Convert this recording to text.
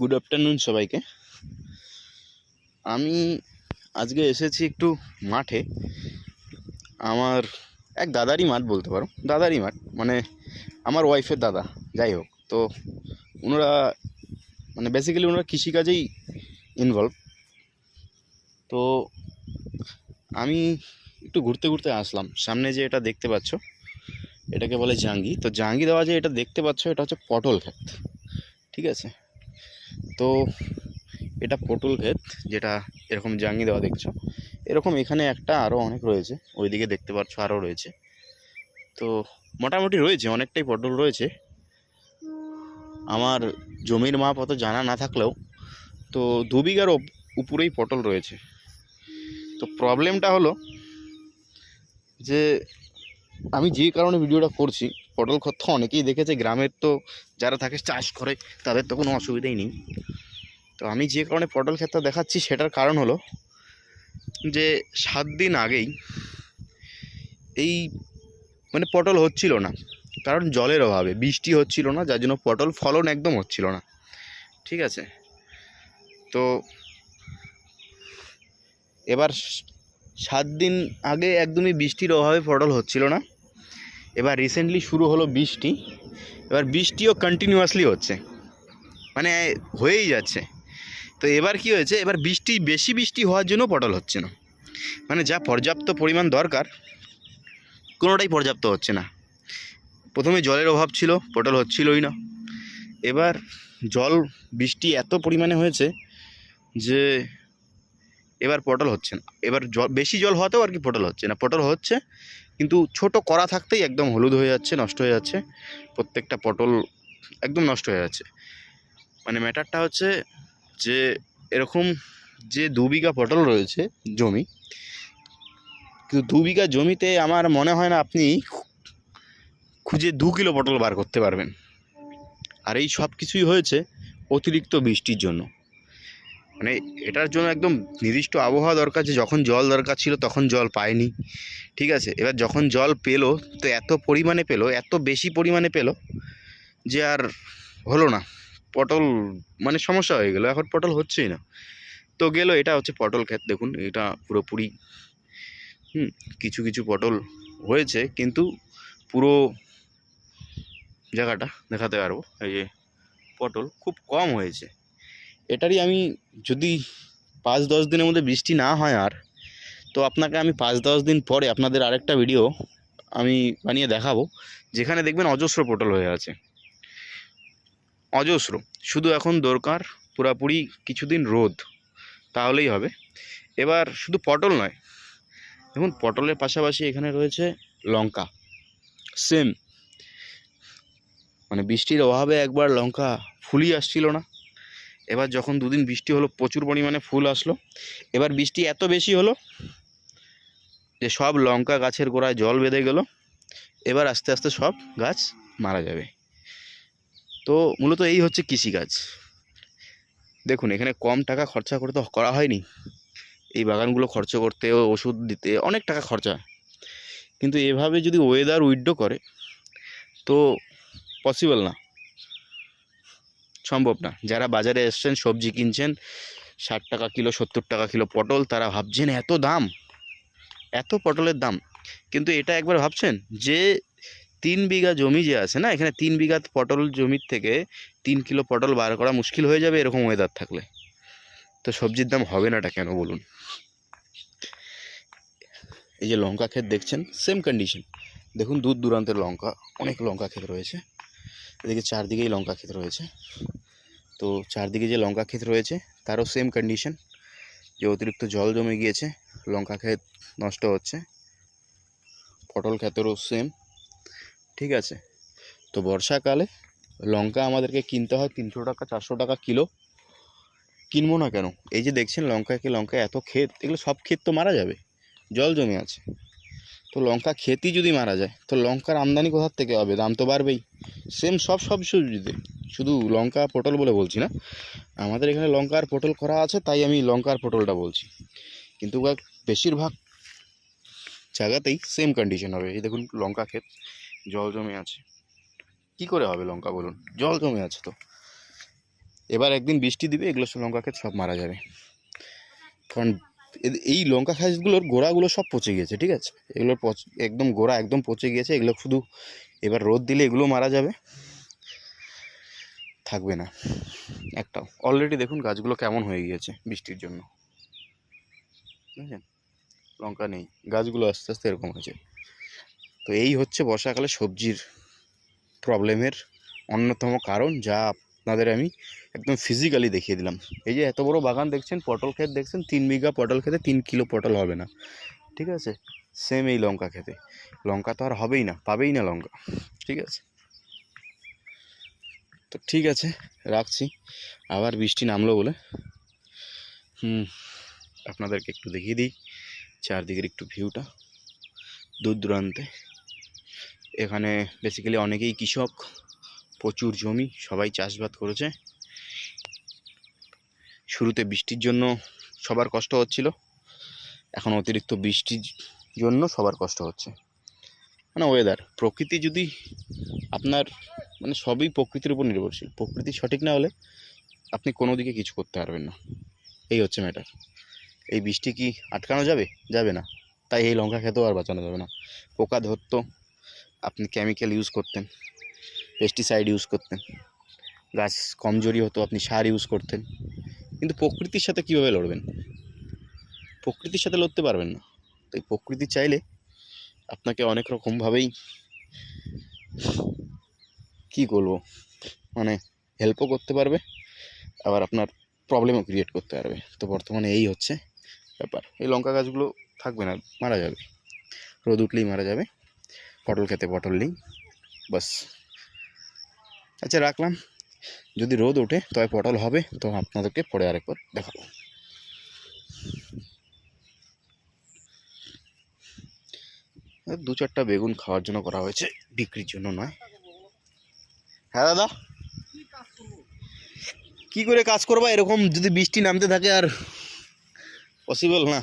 Good afternoon সবাইকে। আমি আজকে এসেছি একটু মাঠে। আমার এক দাদারই মাঠ বলতে পারো। দাদারই মাঠ মানে আমার ওয়াইফের দাদা, যাই হোক। তো ওনারা মানে বেসিক্যালি ওনারা কৃষিকাজেই ইনভলভ তো আমি একটু ঘুরতে ঘুরতে আসলাম। সামনে যে এটা দেখতে পাচ্ছ, এটাকে বলে জাঙ্গি। তো জাঙ্গি দেওয়া যে এটা দেখতে পাচ্ছ, এটা হচ্ছে পটল ক্ষেত। ঠিক আছে? তো এটা পটল ক্ষেত, যেটা এরকম জাঙ্গি দেওয়া দেখছ। এরকম এখানে একটা আরও অনেক রয়েছে, ওইদিকে দেখতে পাচ্ছ আরও রয়েছে। তো মোটামুটি রয়েছে, অনেকটাই পটল রয়েছে। আমার জমির মাপ অত জানা না থাকলেও তো দু বিঘার উপরেই পটল রয়েছে। তো প্রবলেমটা হলো যে আমি যে কারণে ভিডিওটা করছি পটল ক্ষেত অনেকেই দেখেছে, গ্রামের তো যারা থাকে চাষ করে, তাদের তো কোনো অসুবিধাই নেই। তো আমি যে কারণে পটল ক্ষেতটা দেখাচ্ছি, সেটার কারণ হলো যে সাত দিন আগেই এই মানে পটল হচ্ছিল না। কারণ জলের অভাবে, বৃষ্টি হচ্ছিল না, যার জন্য পটল ফলন একদম হচ্ছিল না। ঠিক আছে? তো এবার সাত দিন আগে একদমই বৃষ্টির অভাবে পটল হচ্ছিল না। এবার রিসেন্টলি শুরু হলো বৃষ্টি, এবার বৃষ্টিও কন্টিনিউয়াসলি হচ্ছে মানে হয়েই যাচ্ছে। তো এবার কি হয়েছে, এবার বৃষ্টি, বেশি বৃষ্টি হওয়ার জন্য পটল হচ্ছে না। মানে যা পর্যাপ্ত পরিমাণ দরকার, কোনোটাই পর্যাপ্ত হচ্ছে না। প্রথমে জলের অভাব ছিল, পটল হচ্ছিলই না। এবার জল, বৃষ্টি এত পরিমাণে হয়েছে যে এবার পটল হচ্ছে না। এবার জল, বেশি জল হওয়াতেও আর কি পটল হচ্ছে না। পটল হচ্ছে, কিন্তু ছোট করা থাকতেই একদম হলুদ হয়ে যাচ্ছে, নষ্ট হয়ে যাচ্ছে। প্রত্যেকটা পটল একদম নষ্ট হয়ে যাচ্ছে। মানে ম্যাটারটা হচ্ছে যে, এরকম যে দু বিঘা পটল রয়েছে জমি, কিন্তু দু বিঘা জমিতে আমার মনে হয় না আপনি খুঁজে দু কিলো পটল বার করতে পারবেন। আর এই সব কিছুই হয়েছে অতিরিক্ত বৃষ্টির জন্য। মানে এটার জন্য একদম নির্দিষ্ট আবহাওয়া দরকার যে যখন জল দরকার ছিল তখন জল পায়নি। ঠিক আছে? এবার যখন জল পেল, তো এত পরিমাণে পেল, এত বেশি পরিমাণে পেল যে আর হলো না। পটল মানে সমস্যা হয়ে গেলো, এখন পটল হচ্ছেই না। তো গেল, এটা হচ্ছে পটল ক্ষেত, দেখুন, এটা পুরোপুরি, হুম, কিছু কিছু পটল হয়েছে, কিন্তু পুরো জায়গাটা দেখাতে পারব, এই যে পটল খুব কম হয়েছে। এটারই আমি যদি পাঁচ দশ দিনের মধ্যে বৃষ্টি না হয় আর, তো আপনাকে আমি পাঁচ দশ দিন পরে আপনাদের আরেকটা ভিডিও আমি বানিয়ে দেখাবো, যেখানে দেখবেন অজস্র পটল হয়ে আছে। অজস্র। শুধু এখন দরকার পুরাপুরি কিছুদিন রোদ, তাহলেই হবে। এবার শুধু পটল নয়, দেখুন পটলের পাশাপাশি এখানে রয়েছে লঙ্কা সেম মানে বৃষ্টির অভাবে একবার লঙ্কা ফুলই আসছিল না। এবার যখন দুদিন বৃষ্টি হলো, প্রচুর পরিমাণে ফুল আসলো। এবার বৃষ্টি এত বেশি হলো যে সব লঙ্কা গাছের গোড়ায় জল বেঁধে গেল। এবার আস্তে আস্তে সব গাছ মারা যাবে। তো মূলত এই হচ্ছে কৃষিকাজ। দেখুন, এখানে কম টাকা খরচা করতে করা হয়নি। এই বাগানগুলো খরচ করতে, ওষুধ দিতে অনেক টাকা খরচা। কিন্তু এভাবে যদি ওয়েদার উইড্রো করে, তো পসিবল না। সম্ভব না। যারা বাজারে এসছেন, সবজি কিনছেন, ষাট টাকা কিলো, সত্তর টাকা কিলো পটল, তারা ভাবছেন এত দাম। এত পটলের দাম। কিন্তু এটা একবার ভাবছেন? যে তিন বিঘা জমি যে আছে না, এখানে তিন বিঘা পটল জমির থেকে তিন কিলো পটল বার করা মুশকিল হয়ে যাবে এরকম ওয়েদার থাকলে। তো সবজির দাম হবে নাটা কেন বলুন? এই যে লঙ্কা ক্ষেত দেখছেন সেম কন্ডিশন দেখুন দূর দূরান্তের লঙ্কা, অনেক লঙ্কা ক্ষেত রয়েছে। এদিকে চারদিকেই লঙ্কা ক্ষেত রয়েছে। তো চারদিকে যে লঙ্কা ক্ষেত রয়েছে, তারও সেম কন্ডিশন যে অতিরিক্ত জল জমে গিয়েছে, লঙ্কা ক্ষেত নষ্ট হচ্ছে, পটল ক্ষেতেরও সেম ঠিক আছে? তো বর্ষাকালে লঙ্কা আমাদেরকে কিনতে হয় তিনশো টাকা, চারশো টাকা কিলো। কিনবো না কেন? এই যে দেখছেন লঙ্কা কি লঙ্কা এত ক্ষেত, এগুলো সব ক্ষেত তো মারা যাবে, জল জমে আছে। তো লঙ্কা ক্ষেতই যদি মারা যায়, তো লঙ্কার আমদানি কোথার থেকে হবে? দাম তো বাড়বেই। সেম সব সব সবজিতে। শুধু লঙ্কা পটল বলে বলছি না। আমাদের এখানে লঙ্কা আর পটল করা আছে, তাই আমি লঙ্কা আর পটলটা বলছি। কিন্তু বেশিরভাগ জায়গাতেই সেম কন্ডিশন হবে। এই দেখুন, লঙ্কা ক্ষেত, জল জমে আছে। কি করে হবে লঙ্কা বলুন? জল জমে আছে তো। এবার একদিন বৃষ্টি দিবে, এগুলো সব লঙ্কা ক্ষেত সব মারা যাবে। কারণ এই লঙ্কা খাসগুলোর গোড়াগুলো সব পচে গিয়েছে ঠিক আছে? এগুলোর পচ, একদম গোড়া একদম পচে গিয়েছে এগুলো শুধু এবার রোদ দিলে এগুলো মারা যাবে। থাকবে না, একটাও। অলরেডি দেখুন গাছগুলো কেমন হয়ে গিয়েছে বৃষ্টির জন্য। বুঝলেন লঙ্কা নেই, গাছগুলো আস্তে আস্তে এরকম হয়েছে। তো এই হচ্ছে বর্ষাকালে সবজির প্রবলেমের অন্যতম কারণ, যা আপনাদের আমি একদম ফিজিক্যালি দেখিয়ে দিলাম। এই যে এত বড় বাগান দেখছেন, পটল ক্ষেত দেখছেন, তিন বিঘা পটল খেতে তিন কিলো পটল হবে না। ঠিক আছে? সেম এই লঙ্কা খেতে। লঙ্কা তো আর হবেই না, পাবেই না লঙ্কা। ঠিক আছে? তো ঠিক আছে, রাখছি। আবার বৃষ্টি নামলো বলে। হুম, আপনাদেরকে একটু দেখিয়ে দিই চারদিকের একটু ভিউটা দূর দূরান্তে এখানে বেসিক্যালি অনেকেই কৃষক। প্রচুর জমি, সবাই চাষবাদ করেছে। শুরুতে বৃষ্টির জন্য সবার কষ্ট হচ্ছিল, এখন অতিরিক্ত বৃষ্টির জন্য সবার কষ্ট হচ্ছে। মানে ওয়েদার প্রকৃতি যদি আপনার মানে সবই প্রকৃতির উপর নির্ভরশীল। প্রকৃতি সঠিক না হলে আপনি কোনো দিকে কিছু করতে পারবেন না। এই হচ্ছে ম্যাটার এই বৃষ্টি কি আটকানো যাবে? যাবে না। তাই এই লঙ্কা খেতেও আর বাঁচানো যাবে না। পোকা ধরতো, আপনি কেমিক্যাল ইউজ করতেন। পেস্টিসাইড ইউজ করতেন। গাছ কমজোরি হতো, আপনি সার ইউজ করতেন। কিন্তু প্রকৃতির সাথে কীভাবে লড়বেন? প্রকৃতির সাথে লড়তে পারবেন না। তাই প্রকৃতি চাইলে আপনাকে অনেক রকমভাবেই কী করব মানে হেল্পও করতে পারবে, আবার আপনার প্রবলেমও ক্রিয়েট করতে পারবে। তো বর্তমানে এই হচ্ছে ব্যাপার। এই লঙ্কা গাছগুলো থাকবে না, মারা যাবে। রোদ উঠলেই মারা যাবে। পটল খেতে পটল নেই, বাস। আচ্ছা রাখলাম। যদি রোদ ওঠে তবে পটল হবে। তো আপনাদেরকে পরে আরেকবার দেখাবো। দু চারটা বেগুন খাওয়ার জন্য করা হয়েছে, বিক্রির জন্য নয়। হ্যাঁ দাদা? কি করে কাজ করবা? এরকম যদি বৃষ্টি নামতে থাকে আর পসিবল না।